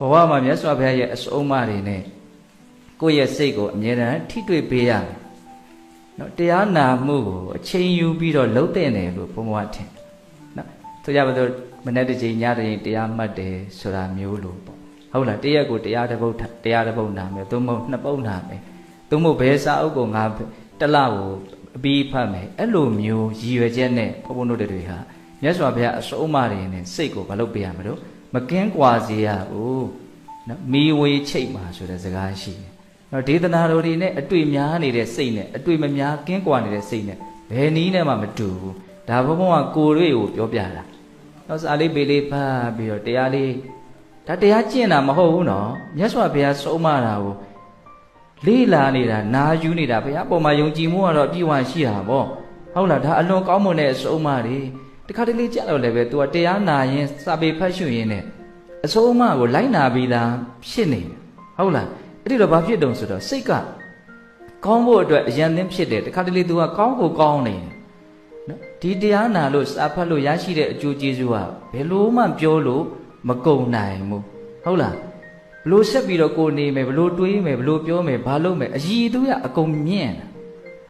ဘဝမှာမြတ်စွာဘုရားရဲ့အစုံအမတွေနဲ့ကိုယ့်ရဲ့စိတ်ကိုအမြဲတမ်းထိတွေ့ပေးရမယ်နော်တရားနာမှုကိုအချိန်ယူပြီးတော့လှုပ်တဲ့တယ်လို့ဘုံဘဝထင်နော်ဆိုကြပါစို့မနေ့တစ်ချိန်ညတစ်ချိန်တရားမှတ်တယ်ဆိုတာမျိုးလို့ပေါ့ဟုတ်လားတရက်ကိုတရားတစ်ပုဒ်တရားတစ်ပုဒ်နာမယ်သို့မဟုတ်နှစ်ပုဒ်နာမယ်သို့မဟုတ်ဘယ်စာအုပ်ကိုငါတစ်လကိုအပြီးဖတ်မယ်အဲ့လိုမျိုးရည်ရွယ်ချက်နဲ့ဘုံဘုံတို့တွေဟာမြတ်စွာဘုရားအစုံအမတွေနဲ့စိတ်ကိုမလုပ်ပေးရမလို့ မကင်းကွာစေရဘူးနော်မီဝေချိတ်မှာဆိုတဲ့စကားရှိတယ်နော်ဒေသနာတော်တွေနဲ့အတွေ့များနေတဲ့စိတ်နဲ့အတွေ့မများကင်းကွာနေတဲ့စိတ်နဲ့ဘယ်နည်းနဲ့မှမတူဘူးဒါဘုံဘုံကကိုယ်တွေကိုပြောပြတာတော့စာလေးပေလေးဖတ်ပြီးတော့တရားလေးဒါတရားကျင့်တာမဟုတ်ဘူးနော်မြတ်စွာဘုရားဆုံးမတာကိုလေးလာနေတာနာယူနေတာဘုရားပုံမှာယုံကြည်မှုကတော့အပြည့်အဝရှိတာပေါ့ဟုတ်လားဒါအလွန်ကောင်းမွန်တဲ့အဆုံးအမတွေ တခါတလေကြက်တော့လည်းပဲ तू ကတရားနာရင်စာပေဖတ်ရှုရင်နဲ့အဆုံးအမကိုလိုက်နာပြီးသားဖြစ်နေတယ်ဟုတ်လားအဲ့ဒီတော့ဘာဖြစ်တုံဆိုတော့စိတ်ကကောင်းဖို့အတွက်အယံသင်းဖြစ်တယ်တခါတလေ तू ကကောင်းကိုကောင်းနေတယ်နော်ဒီတရားနာလို့စာဖတ်လို့ရရှိတဲ့အကျိုးကျေးဇူးကဘယ်လို့မှပြောလို့မကုန်နိုင်ဘူးဟုတ်လားဘလို့ဆက်ပြီးတော့ကိုနေမယ်ဘလို့တွေးမယ်ဘလို့ပြောမယ်ဘာလုပ်မယ်အည်သူရအကုန်မြင့်တာ